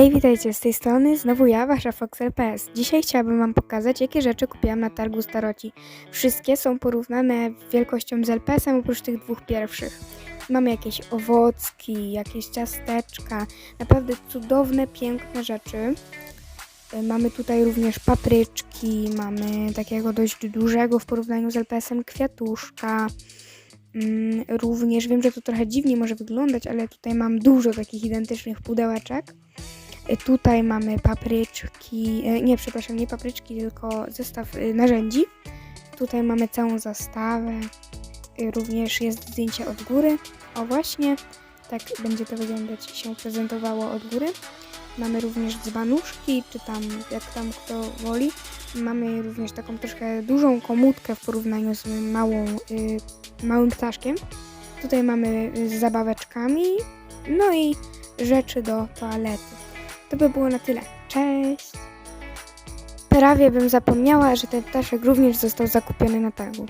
Hej, witajcie, z tej strony znowu ja, wasza FoxLPS. Dzisiaj chciałabym wam pokazać, jakie rzeczy kupiłam na targu Staroci. Wszystkie są porównane wielkością z LPS-em, oprócz tych dwóch pierwszych. Mamy jakieś owocki, jakieś ciasteczka, naprawdę cudowne, piękne rzeczy. Y, Mamy tutaj również papryczki, mamy takiego dość dużego w porównaniu z LPS-em kwiatuszka. Mm, Również wiem, że to trochę dziwnie może wyglądać, ale tutaj mam dużo takich identycznych pudełeczek. Tutaj mamy papryczki, e, nie, przepraszam, nie papryczki, tylko zestaw y, narzędzi. Tutaj mamy całą zastawę. Y, Również jest zdjęcie od góry. O właśnie, tak będzie to wyglądać, się prezentowało od góry. Mamy również dzbanuszki, czy tam, jak tam kto woli. Mamy również taką troszkę dużą komórkę w porównaniu z małą, małym ptaszkiem. Tutaj mamy z zabaweczkami, no i rzeczy do toalety. To by było na tyle. Cześć! Prawie bym zapomniała, że ten ptaszek również został zakupiony na targu.